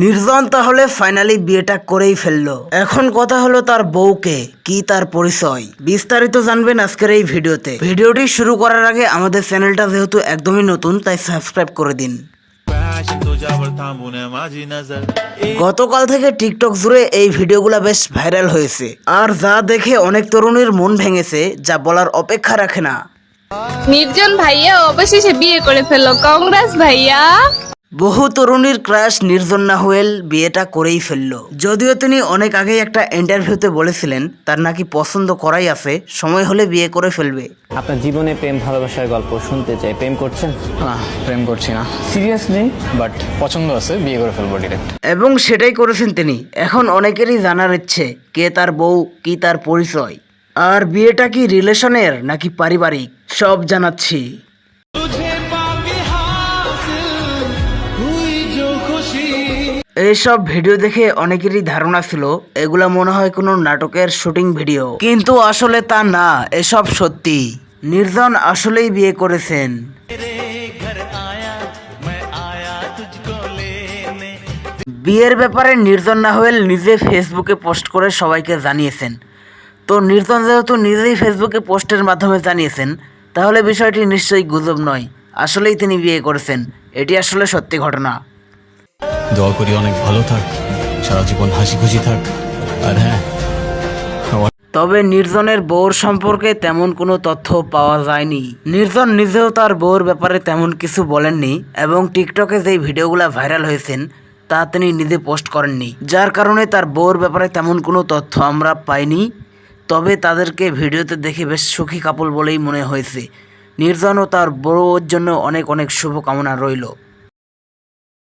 নির্জন তাহলে ফাইনালি বিয়েটা করেই ফেলল। এখন কথা হলো তার বউকে, কি তার পরিচয়। বিস্তারিত জানবেন আজকের এই ভিডিওতে। ভিডিওটি শুরু করার আগে আমাদের চ্যানেলটা যেহেতু একদমই নতুন, তাই সাবস্ক্রাইব করে দিন। গতকাল থেকে টিকটক জুড়ে এই ভিডিওগুলো বেশ ভাইরাল হয়েছে। আর যা দেখে অনেক তরুণীর মন ভেঙেছে, যা বলার অপেক্ষা রাখে না। নির্জন ভাইয়া অবশেষে বিয়ে করে ফেলল। কংগ্রেস ভাইয়া। বহু তরুণীর ক্রাশ নির্জন নাহুয়েল বিয়েটা করেই ফেলল। যদিও তিনি অনেক আগেই একটা ইন্টারভিউতে বলেছিলেন তার নাকি পছন্দ করাই আছে সময় হলে বিয়ে করে ফেলবে। আপনার জীবনে প্রেম ভালোবাসার গল্প শুনতে চাই প্রেম করছেন? না প্রেম করছি না। সিরিয়াসলি বাট পছন্দ আছে বিয়ে করে ফেলব ডিরেক্ট এবং সেটাই করেছেন তিনি। এখন অনেকেরই জানার ইচ্ছে কে তার বউ কি তার পরিচয়। আর বিয়েটা কি রিলেশনের নাকি পারিবারিক? সব জানাচ্ছি। এইসব ভিডিও দেখে অনেকেরই ধারণা ছিল, এগুলা মনে হয় কোনো নাটকের শুটিং ভিডিও। কিন্তু আসলে তা না, এসব সত্যি। নির্জন আসলেই বিয়ে করেছেন। বিয়ের ব্যাপারে নির্জন নাহুয়েল নিজে ফেসবুকে পোস্ট করে সবাইকে জানিয়েছেন। তো নির্জন যেহেতু নিজেই ফেসবুকে পোস্টের মাধ্যমে জানিয়েছেন, তাহলে বিষয়টি নিশ্চয়ই গুজব নয়। আসলেই তিনি বিয়ে করেছেন। এটি আসলে সত্যি ঘটনা। দোয়া করি, অনেক ভালো থাক, সারা জীবন হাসি খুশি থাক। আর হ্যাঁ তবে নির্জনের বউর সম্পর্কে তেমন কোনো তথ্য পাওয়া যায়নি। নির্জন নিজেও তার বউর ব্যাপারে তেমন কিছু বলেননি এবং টিকটকে যেই ভিডিওগুলো ভাইরাল হয়েছেন, তা তিনি নিজে পোস্ট করেননি। যার কারণে তার বউর ব্যাপারে তেমন কোনো তথ্য আমরা পাইনি, তবে তাদেরকে ভিডিওতে দেখে বেশ সুখী কাপল বলেই মনে হয়েছে। নির্জন ও তার বউর জন্য অনেক অনেক শুভকামনা রইল।